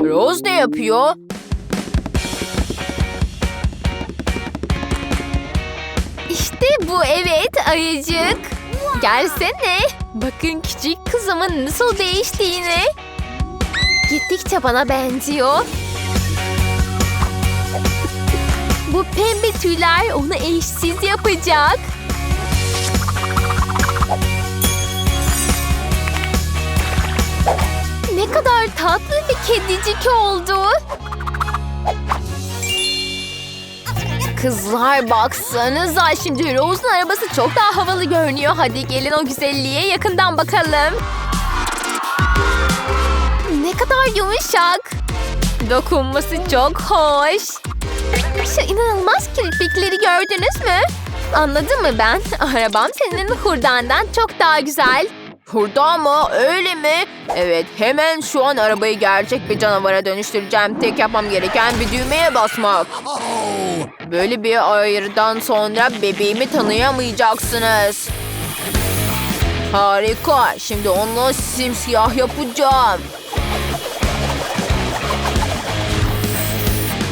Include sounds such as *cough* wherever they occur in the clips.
Rose ne yapıyor? İşte bu evet ayıcık. Gelsene. Bakın küçük kızımın nasıl değiştiğini. Gittikçe bana benziyor. Bu pembe tüyler onu eşsiz yapacak. Ne kadar tatlı bir kedicik oldu. Kızlar baksanıza şimdi Rose'un arabası çok daha havalı görünüyor. Hadi gelin o güzelliğe yakından bakalım. Ne kadar yumuşak. Dokunması çok hoş. Şu inanılmaz kirpikleri gördünüz mü? Anladın mı ben? Arabam senin hurdandan çok daha güzel. Hurda mı? Öyle mi? Evet hemen şu an arabayı gerçek bir canavara dönüştüreceğim. Tek yapmam gereken bir düğmeye basmak. Böyle bir ayırdan sonra bebeğimi tanıyamayacaksınız. Harika. Şimdi onu simsiyah yapacağım.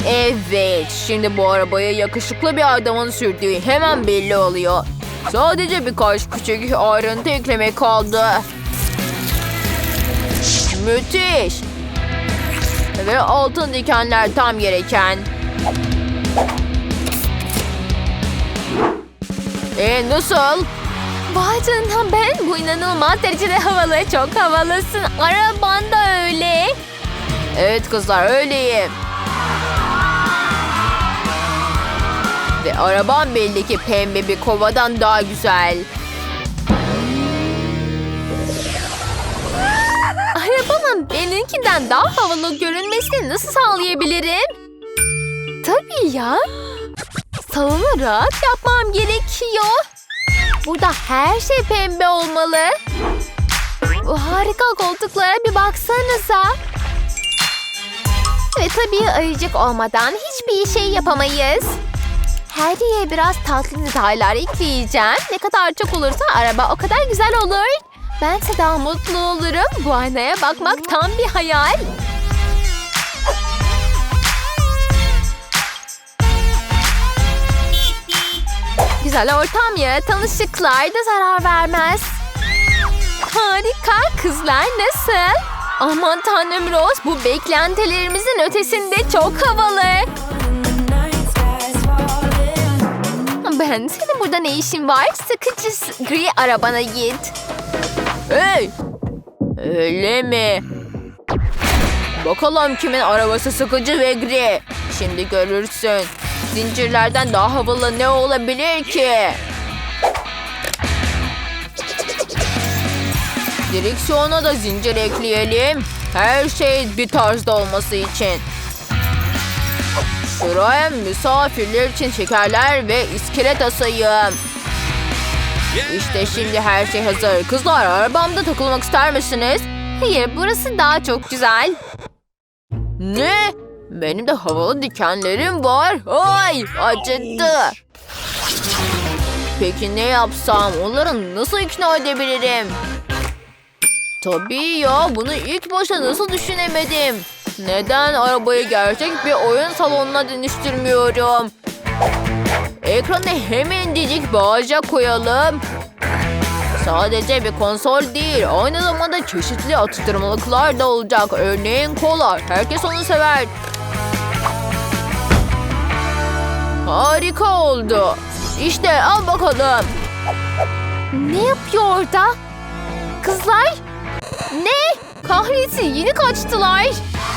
Evet, şimdi bu arabaya yakışıklı bir adamın sürdüğü hemen belli oluyor. Sadece birkaç küçük ayrıntı eklemek kaldı. Müthiş. Ve altın dikenler tam gereken. E nasıl? Vay canına ben bu inanılmaz derecede havalı. Çok havalısın. Araban da öyle. Evet kızlar öyleyim. Ve arabam belli ki pembe bir kovadan daha güzel. Arabanın benimkinden daha havalı görünmesini nasıl sağlayabilirim? Tabii ya. Savunarak yapmam gerekiyor. Burada her şey pembe olmalı. Bu harika koltuklara bir baksanıza. Ve tabii ayıcık olmadan hiçbir şey yapamayız. Yere biraz tatlı detaylar ekleyeceğim. Ne kadar çok olursa araba o kadar güzel olur. Bense daha mutlu olurum. Bu aynaya bakmak tam bir hayal. Güzel ortam yaratan ışıklar da zarar vermez. Harika kızlar nasıl? Aman tanrım Rose bu beklentilerimizin ötesinde çok havalı. Ben senin burada ne işin var? Sıkıcı gri arabana git. Hey! Öyle mi? Bakalım kimin arabası sıkıcı ve gri. Şimdi görürsün. Zincirlerden daha havalı ne olabilir ki? Direksiyona da zincir ekleyelim. Her şey bir tarzda olması için. Şuraya misafirler için şekerler ve iskelet asayım. İşte şimdi her şey hazır. Kızlar arabamda takılmak ister misiniz? Hayır burası daha çok güzel. Ne? Benim de havalı dikenlerim var. Ay acıttı. Peki ne yapsam? Onları nasıl ikna edebilirim? Tabii ya bunu ilk başta nasıl düşünemedim? Neden arabayı gerçek bir oyun salonuna dönüştürmüyorum? Ekrana hemencik bağaca koyalım. Sadece bir konsol değil, aynı zamanda çeşitli atıştırmalıklar da olacak. Örneğin kola. Herkes onu sever. Harika oldu. İşte al bakalım. Ne yapıyor orada? Kızlar? Ne? Kahretsin yeni kaçtılar.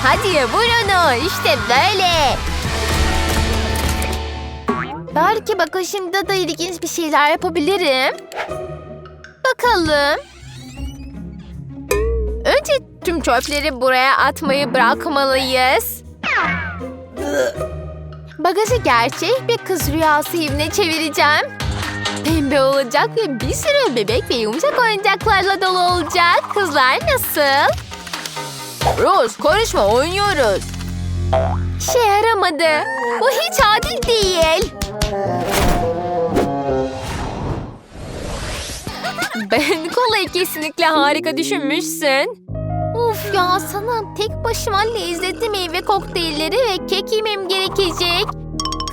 Hadi vur onu işte böyle. Belki bakışımda da ilginç bir şeyler yapabilirim. Bakalım. Önce tüm çöpleri buraya atmayı bırakmalıyız. Bagajı gerçek bir kız rüyası evine çevireceğim. Pembe olacak ve bir sürü bebek ve yumuşak oyuncaklarla dolu olacak. Kızlar nasıl? Rose karışma oynuyoruz. İşe yaramadı. Bu hiç adil değil. Ben kolayı kesinlikle harika düşünmüşsün. Of ya sana tek başıma lezzetli meyve kokteylleri ve kek yemem gerekecek.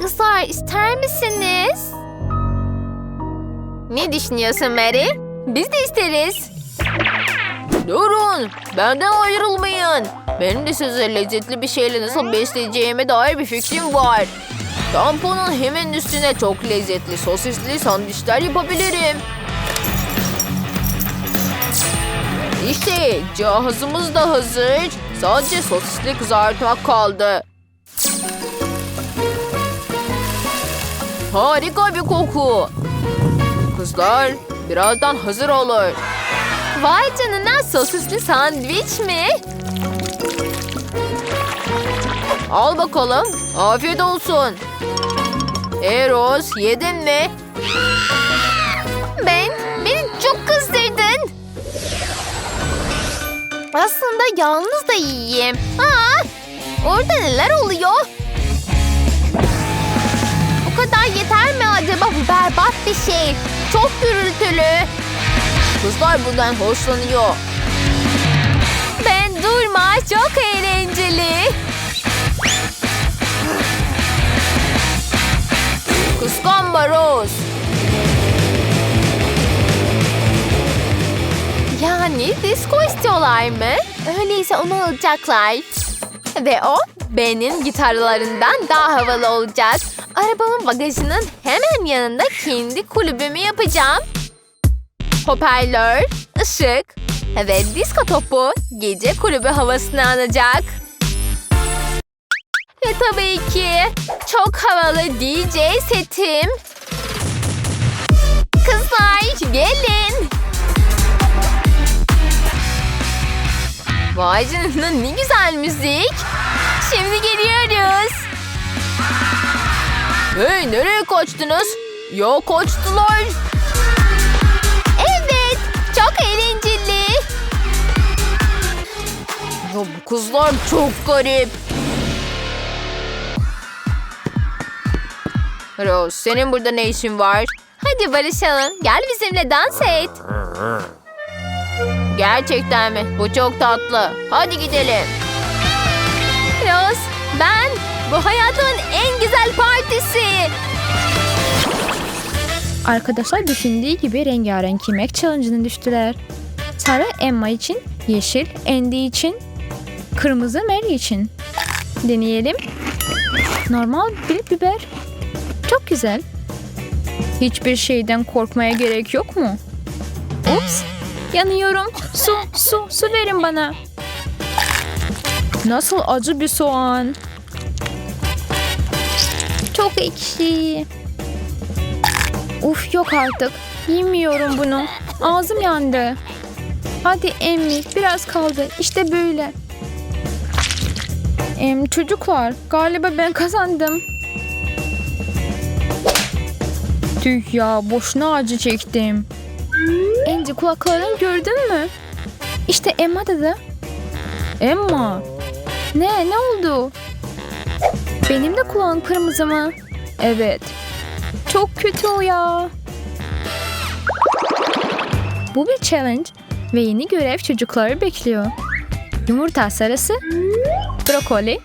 Kızlar ister misiniz? Ne düşünüyorsun Mary? Biz de isteriz. Durun, benden ayrılmayın. Benim de size lezzetli bir şeyle nasıl besleyeceğime dair bir fikrim var. Tamponun hemen üstüne çok lezzetli sosisli sandviçler yapabilirim. İşte cihazımız da hazır. Sadece sosisli kızartmak kaldı. Harika bir koku. Kızlar, birazdan hazır olur. Vay canına sosisli sandviç mi? Al bakalım. Afiyet olsun. Eros yedin mi? Ben, beni çok kızdırdın. Aslında yalnız da yiyeyim. Aa, orada neler oluyor? Bir şey. Çok gürültülü. Kızlar bundan hoşlanıyor. Ben durma, çok eğlenceli. Kıskanma Rose. Yani disco istiyorlar mı? Öyleyse onu alacaklar. Ve o benim gitarlarından daha havalı olacak. Arabamın bagajının hemen yanında kendi kulübümü yapacağım. Hoparlör, ışık ve disco topu gece kulübü havasını alacak. Ve tabii ki çok havalı DJ setim. Kızlar gelin. Vay canına ne güzel müzik. Şimdi geliyoruz. Hey nereye kaçtınız? Ya kaçtılar. Evet, çok eğlenceli. Ya bu kızlar çok garip. Rose senin burada ne işin var? Hadi barışalım. Gel bizimle dans et. Gerçekten mi? Bu çok tatlı. Hadi gidelim. Rose, ben. Bu hayatımın en güzel partisi. Arkadaşlar düşündüğü gibi rengarenk yemek challenge'ına düştüler. Sarı Emma için, yeşil Andy için, kırmızı Mary için. Deneyelim. Normal bir biber. Çok güzel. Hiçbir şeyden korkmaya gerek yok mu? Ups, yanıyorum. Su, su, su verin bana. Nasıl acı bir soğan. Çok. Uf yok artık. Yemiyorum bunu. Ağzım yandı. Hadi Emmi biraz kaldı. İşte böyle. Em, çocuklar galiba ben kazandım. Tüh ya boşuna acı çektim. Enci kulaklarını gördün mü? İşte Emma dedi. Emma. Ne ne oldu? Benim de kulağım kırmızı mı? Evet. Çok kötü o ya. Bu bir challenge ve yeni görev çocukları bekliyor. Yumurta sarısı, brokoli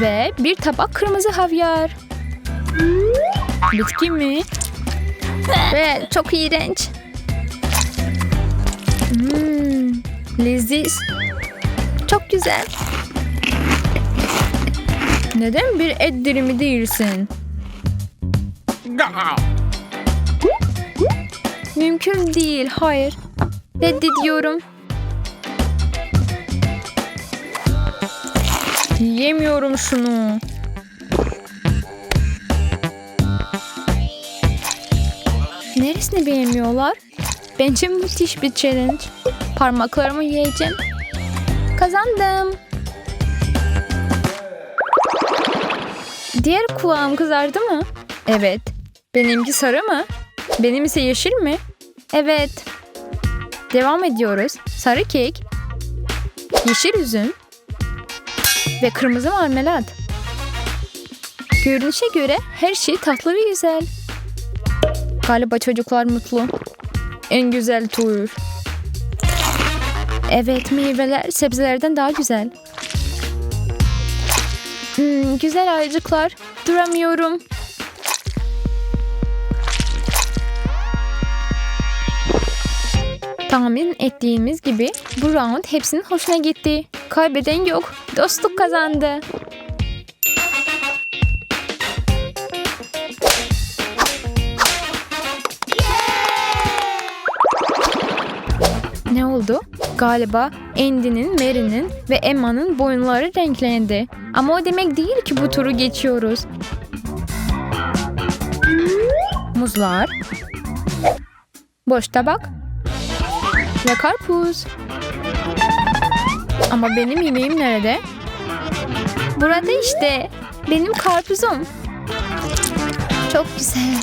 ve bir tabak kırmızı havyar. Bitki mi? Ve çok iğrenç. Hmm, leziz. Çok güzel. Neden bir et dilimi değilsin? Mümkün değil, hayır. Reddediyorum. Yemiyorum şunu. Neresini beğenmiyorlar? Bence müthiş bir challenge. Parmaklarımı yiyeceğim. Kazandım. Diğer kulağım kızardı mı? Evet. Benimki sarı mı? Benim ise yeşil mi? Evet. Devam ediyoruz. Sarı kek, yeşil üzüm ve kırmızı marmelat. Görünüşe göre her şey tatlı ve güzel. Galiba çocuklar mutlu. En güzel tur. Evet meyveler sebzelerden daha güzel. Hmm, güzel ayıcıklar. Duramıyorum. Tahmin ettiğimiz gibi bu round hepsinin hoşuna gitti. Kaybeden yok. Dostluk kazandı. Ne oldu? Galiba Andy'nin, Mary'nin ve Emma'nın boyunları renklendi. Ama o demek değil ki bu turu geçiyoruz. Muzlar. Boş tabak. Ve karpuz. Ama benim yemeğim nerede? Burada işte. Benim karpuzum. Çok güzel.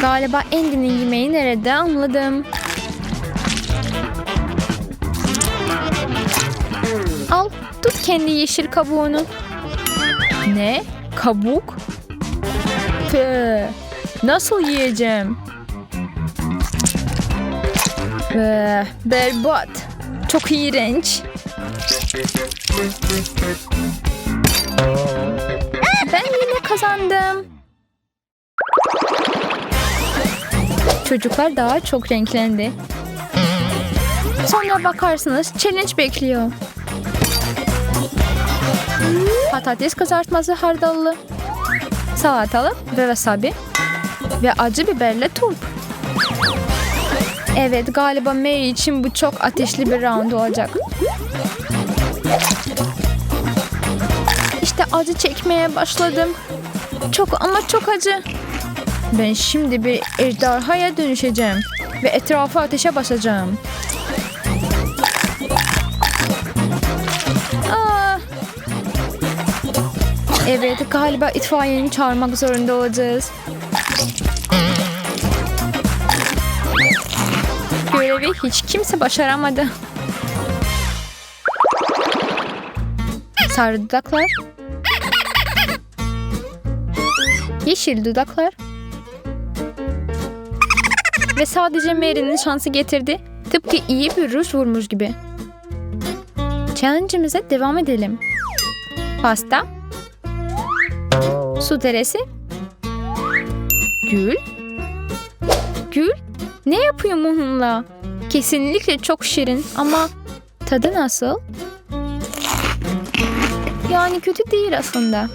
Galiba Andy'nin yemeği nerede anladım. Kendi yeşil kabuğunu. Ne? Kabuk? Tüh. Nasıl yiyeceğim? Ee, berbat. Çok iğrenç. Ben yine kazandım. Çocuklar daha çok renklendi. Sonra bakarsınız challenge bekliyor. Patates kızartması hardallı, salatalık ve wasabi ve acı biberle turp. Evet galiba Mary için bu çok ateşli bir round olacak. İşte acı çekmeye başladım. Çok ama çok acı. Ben şimdi bir ejderhaya dönüşeceğim ve etrafı ateşe basacağım. Evet galiba itfaiyeni çağırmak zorunda olacağız. Görevi hiç kimse başaramadı. Sarı dudaklar. Yeşil dudaklar. Ve sadece Mary'nin şansı getirdi. Tıpkı iyi bir ruj vurmuş gibi. Challenge'imize devam edelim. Pasta. Su teresi. Gül. Gül. Ne yapıyor onunla? Kesinlikle çok şirin ama tadı nasıl? Yani kötü değil aslında.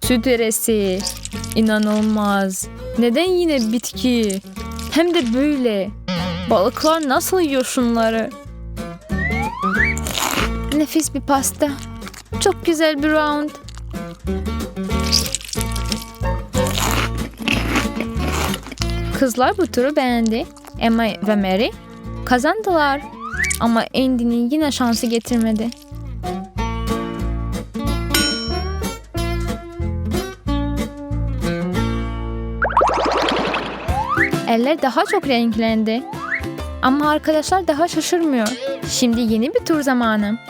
Süt eresi. İnanılmaz. Neden yine bitki? Hem de böyle. Balıklar nasıl yiyor şunları? Nefis bir pasta. Çok güzel bir round. Kızlar bu turu beğendi. Emma ve Mary kazandılar. Ama Andy'nin yine şansı getirmedi. Eller daha çok renklendi. Ama arkadaşlar daha şaşırmıyor. Şimdi yeni bir tur zamanı.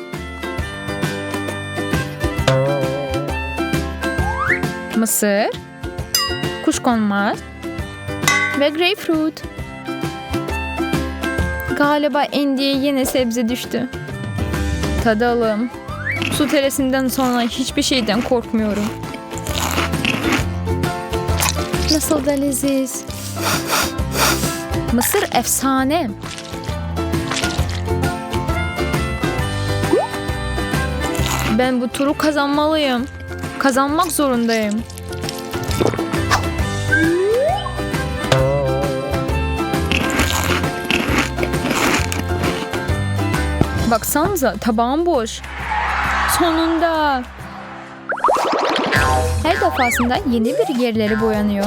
Mısır, kuşkonmaz ve greyfurt. Galiba Andy'ye yine sebze düştü. Tadalım. Su teresinden sonra hiçbir şeyden korkmuyorum. Nasıl da leziz. Mısır efsane. Ben bu turu kazanmalıyım. Kazanmak zorundayım. Baksanıza tabağım boş. Sonunda. Her defasında yeni bir yerleri boyanıyor.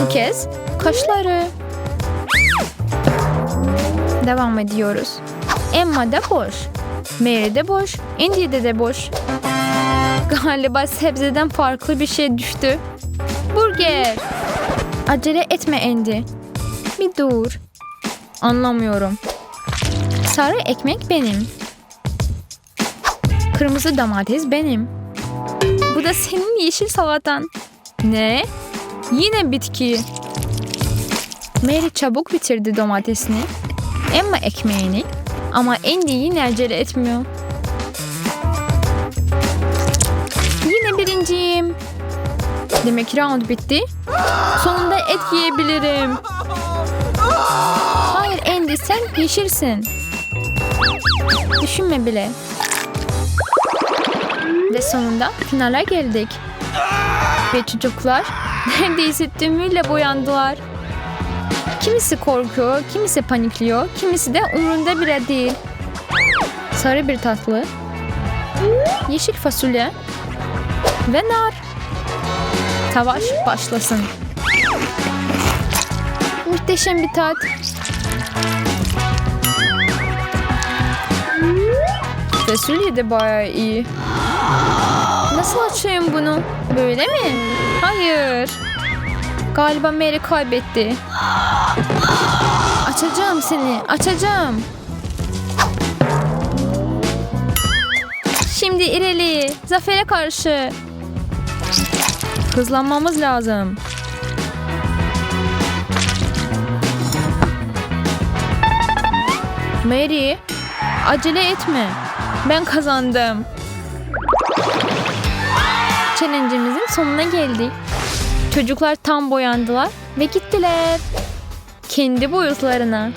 Bu kez kaşları. Devam ediyoruz. Emma da boş. Mary de boş. Indy'de de boş. Galiba sebzeden farklı bir şey düştü. Burger. Acele etme Andy. Bir dur. Anlamıyorum. Sarı ekmek benim. Kırmızı domates benim. Bu da senin yeşil salatan. Ne? Yine bitki. Mary çabuk bitirdi domatesini. Emma ekmeğini. Ama Andy yine acele etmiyor. Demek round bitti. Sonunda et yiyebilirim. Hayır Andy sen yeşilsin. Düşünme bile. Ve sonunda finale geldik. Ve çocuklar *laughs* neredeyse tümüyle boyandılar. Kimisi korkuyor, kimisi panikliyor, kimisi de umrunda bile değil. Sarı bir tatlı, yeşil fasulye ve nar. Savaş başlasın. Muhteşem bir tat. Fasulye de bayağı iyi. Nasıl açayım bunu? Böyle mi? Hayır. Galiba Mary kaybetti. Açacağım seni, açacağım. Şimdi ileri, zafere karşı. Hızlanmamız lazım. Mary, acele etme. Ben kazandım. Challenge'imizin sonuna geldik. Çocuklar tam boyandılar ve gittiler. Kendi boyutlarına.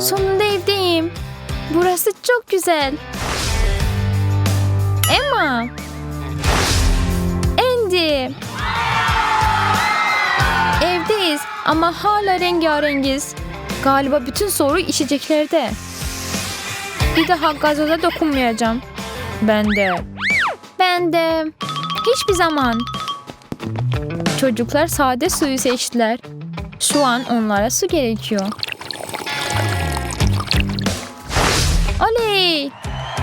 Sonunda evdeyim. Burası çok güzel. Emma. Andy. Evdeyiz ama hala rengarengiz. Galiba bütün soru içeceklerde. Bir daha gazoza dokunmayacağım. Ben de. Ben de. Hiçbir zaman. Çocuklar sade suyu seçtiler. Şu an onlara su gerekiyor. Oley!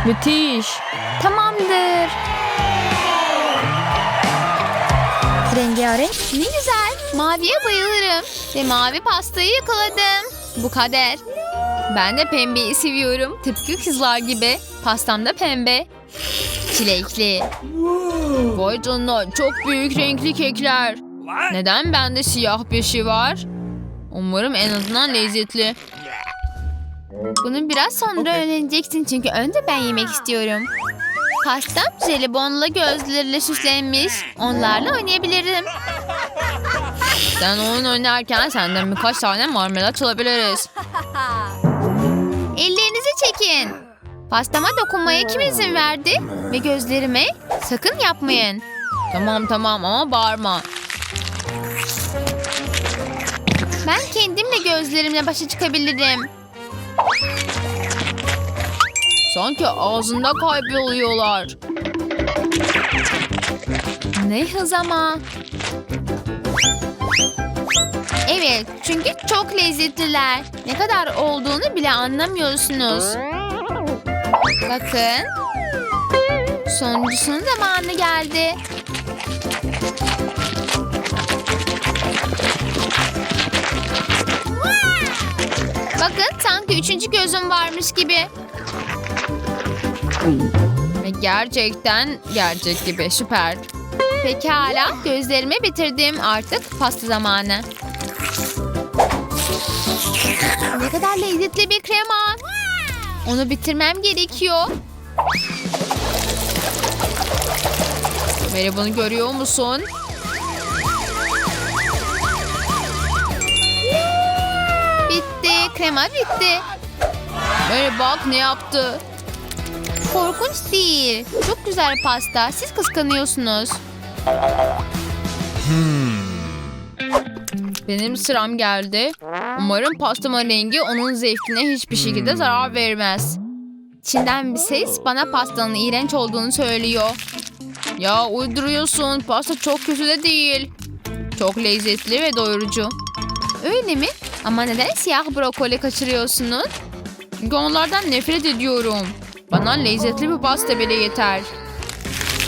Müthiş. Tamamdır. Rengarenk. Ne güzel. Maviye bayılırım. Ve mavi pastayı yakaladım. Bu kader. Ben de pembeyi seviyorum. Tıpkı kızlar gibi. Pastam da pembe. Çilekli. Vay canına çok büyük renkli kekler. Neden bende siyah bir şey var? Umarım en azından lezzetli. Bunu biraz sonra öğreneceksin çünkü önce ben yemek istiyorum. Pastam jelibonla gözleriyle süslenmiş. Onlarla oynayabilirim. Sen oyun oynarken senden birkaç tane marmelat çalabiliriz. Ellerinizi çekin. Pastama dokunmaya kim izin verdi? Ve gözlerime sakın yapmayın. Tamam tamam ama bağırma. Ben kendimle gözlerimle başa çıkabilirim. Sanki ağzında kayboluyorlar. Ne hız ama. Evet, çünkü çok lezzetliler. Ne kadar olduğunu bile anlamıyorsunuz. Bakın. Sonuncusunun zamanı geldi. Bakın sanki üçüncü gözüm varmış gibi. Ve gerçekten gerçek gibi süper. Pekala, gözlerimi bitirdim. Artık pasta zamanı. Ne kadar lezzetli bir krema. Onu bitirmem gerekiyor. Mary bunu görüyor musun? Bitti, krema bitti. Mary bak ne yaptı. Korkunç değil. Çok güzel pasta. Siz kıskanıyorsunuz. Benim sıram geldi. Umarım pastamın rengi onun zevkine hiçbir şekilde zarar vermez. İçinden bir ses bana pastanın iğrenç olduğunu söylüyor. Ya uyduruyorsun. Pasta çok kötü de değil. Çok lezzetli ve doyurucu. Öyle mi? Ama neden siyah brokoli kaçırıyorsunuz? Çünkü onlardan nefret ediyorum. Bana lezzetli bir pasta bile yeter.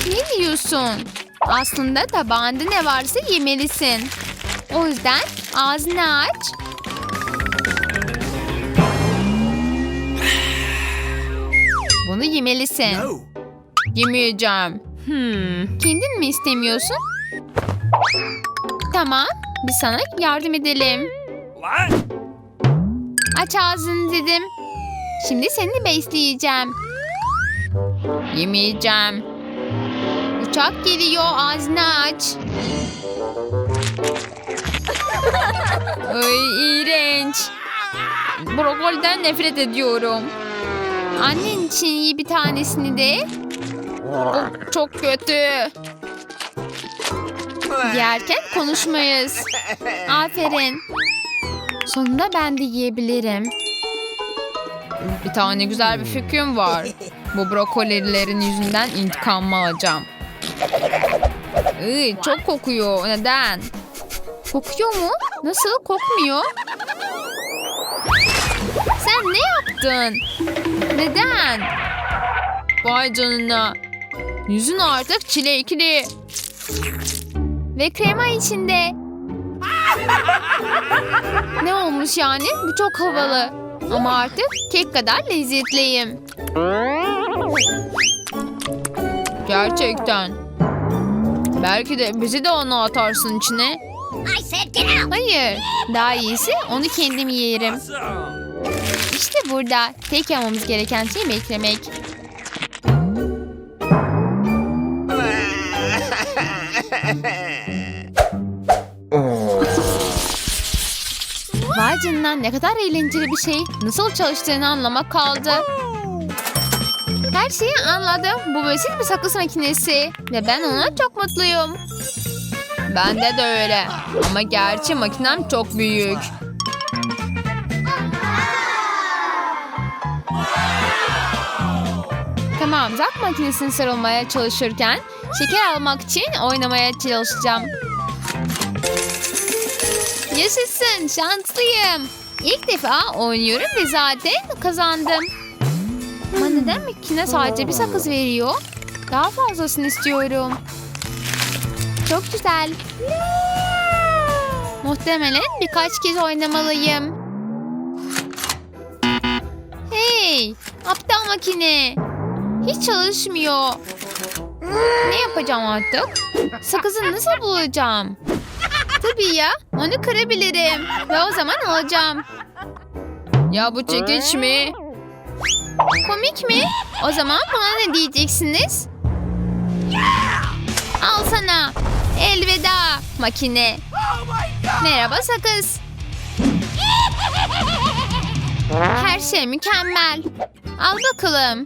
Ne diyorsun? Aslında tabağında ne varsa yemelisin. O yüzden ağzını aç. Bunu yemelisin. Yemeyeceğim. Hmm. Kendin mi istemiyorsun? Tamam, biz sana yardım edelim. Aç ağzını dedim. Şimdi seni besleyeceğim. Yemeyeceğim. Uçak geliyor, ağzını aç. Ay iğrenç. Brokoliden nefret ediyorum. Annen için iyi bir tanesini de. O çok kötü. Yerken konuşmayız. Aferin. Sonunda ben de yiyebilirim. Bir tane güzel bir fikrim var. Bu brokolilerin yüzünden intikamımı alacağım. Iy, çok kokuyor. Neden? Kokuyor mu? Nasıl? Kokmuyor. Sen ne yaptın? Neden? Vay canına. Yüzün artık çilekli. Ve krema içinde. *laughs* ne olmuş yani? Bu çok havalı. Ama artık kek kadar lezzetliyim. Gerçekten. Belki de bizi de onu atarsın içine. Hayır. Daha iyisi onu kendim yerim. İşte burada. Tek yapmamız gereken şey beklemek. Vay canına ne kadar eğlenceli bir şey. Nasıl çalıştığını anlamak kaldı. Şeyi anladım. Bu basit bir sakız makinesi. Ve ben ona çok mutluyum. Bende de öyle. Ama gerçi makinem çok büyük. Tamam, zak makinesini sarılmaya çalışırken şeker almak için oynamaya çalışacağım. Yaşasın, şanslıyım. İlk defa oynuyorum ve zaten kazandım. Ama neden makine sadece bir sakız veriyor? Daha fazlasını istiyorum. Çok güzel. Muhtemelen birkaç kez oynamalıyım. Hey, aptal makine. Hiç çalışmıyor. Ne yapacağım artık? Sakızı nasıl bulacağım? Tabii ya, onu kırabilirim. Ve o zaman alacağım. Ya bu çekiç mi? Komik mi? O zaman buna ne diyeceksiniz? Al sana. Elveda makine. Merhaba sakız. Her şey mükemmel. Al bakalım.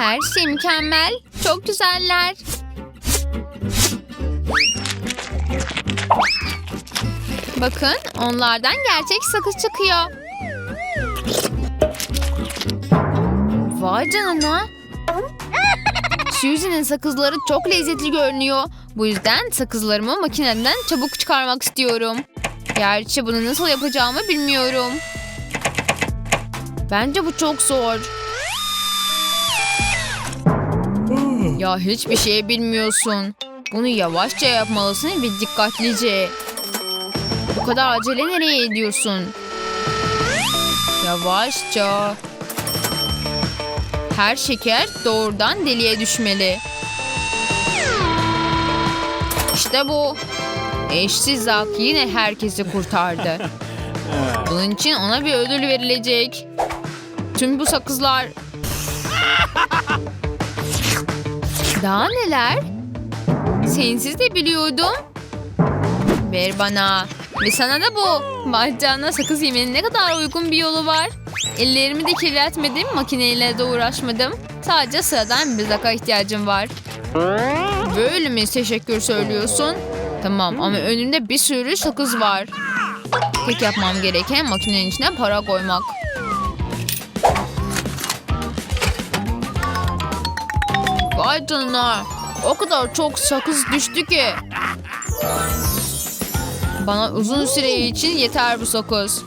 Her şey mükemmel. Çok güzeller. Bakın onlardan gerçek sakız çıkıyor. Vay canına. Suzy'nin sakızları çok lezzetli görünüyor. Bu yüzden sakızlarımı makineden çabuk çıkarmak istiyorum. Gerçi bunu nasıl yapacağımı bilmiyorum. Bence bu çok zor. Ya hiçbir şey bilmiyorsun. Bunu yavaşça yapmalısın ve dikkatlice. Bu kadar acele nereye ediyorsun? Yavaşça. Her şeker doğrudan deliğe düşmeli. İşte bu. Eşsiz Zak yine herkesi kurtardı. *laughs* Bunun için ona bir ödül verilecek. Tüm bu sakızlar... *laughs* Daha neler? Sensiz de biliyordum. Ver bana. Ve sana da bu. Bacağına sakız yemenin ne kadar uygun bir yolu var. Ellerimi de kirletmedim, makineyle de uğraşmadım. Sadece sıradan bir zaka ihtiyacım var. Böyle mi teşekkür söylüyorsun? Tamam ama önümde bir sürü sakız var. Tek yapmam gereken makinenin içine para koymak. Vay canına. O kadar çok sakız düştü ki. Bana uzun süre için yeter bu sakız.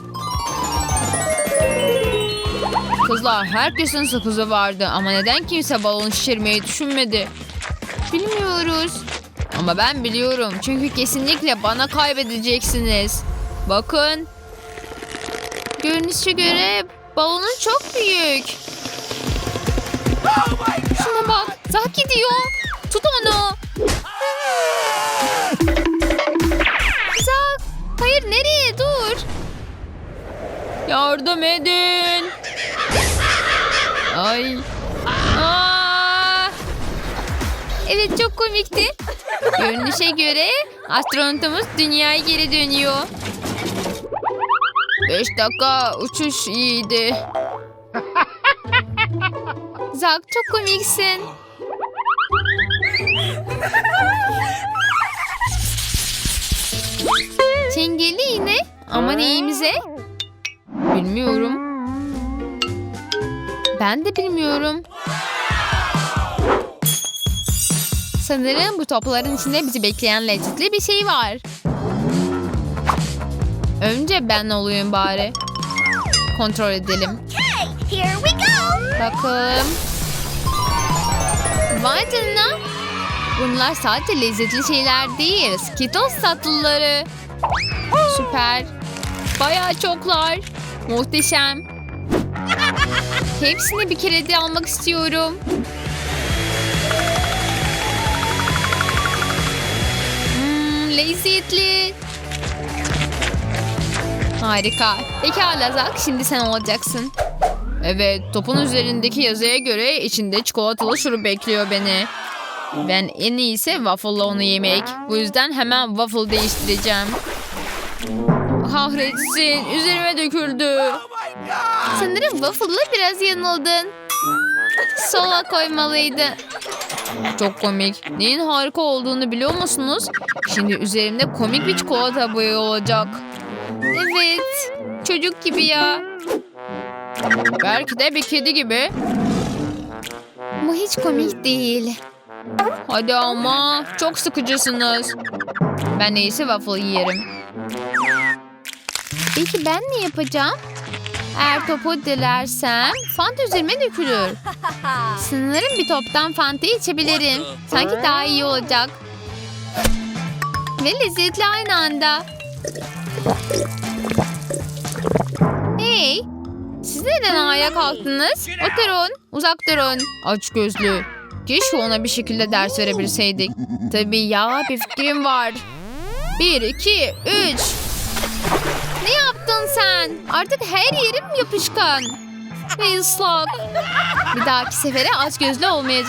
Kızlar herkesin sakızı vardı ama neden kimse balon şişirmeyi düşünmedi? Bilmiyoruz. Ama ben biliyorum çünkü kesinlikle bana kaybedeceksiniz. Bakın. Görünüşe göre balonun çok büyük. Şuna bak. Zak gidiyor. Tut onu. Hayır nereye dur. Yardım edin. Ay. Aa! Evet çok komikti. Görünüşe göre astronotumuz dünyaya geri dönüyor. Beş dakika uçuş iyiydi. *laughs* Zak çok komiksin. *laughs* Çengeli iğne ama neyimize? Bilmiyorum. Ben de bilmiyorum. Sanırım bu topların içinde bizi bekleyen lezzetli bir şey var. Önce ben olayım bari. Kontrol edelim. Bakalım. Vay canına. Bunlar sadece lezzetli şeyler değil. Skittles tatlıları. Süper. Bayağı çoklar. Muhteşem. Hepsini bir kere de almak istiyorum. Hmm, lezzetli. Harika. Pekala Zak, şimdi sen olacaksın. Evet, topun üzerindeki yazıya göre içinde çikolatalı şurup bekliyor beni. Ben en iyisi waffle'la onu yemek. Bu yüzden hemen waffle değiştireceğim. Kahretsin, üzerime döküldü. Sanırım waffle'la biraz yanıldın. Sola koymalıydı. Çok komik. Neyin harika olduğunu biliyor musunuz? Şimdi üzerimde komik bir çikolata boyu olacak. Evet. Çocuk gibi ya. Belki de bir kedi gibi. Bu hiç komik değil. Hadi ama çok sıkıcısınız. Ben iyisi waffle yerim. Peki ben ne yapacağım? Eğer topu dilersem fanta üzerime dökülür. Sanırım bir toptan fanta içebilirim. Sanki daha iyi olacak. Ve lezzetli aynı anda. Hey! Siz neden ayağa kalktınız? Oturun, uzak durun. Aç gözlü. Keşke ona bir şekilde ders verebilseydik. Tabii ya bir fikrim var. Bir, iki, üç. Yaptın sen? Artık her yerim yapışkan. Ve ıslak. Bir dahaki sefere aç gözlü olmayacak.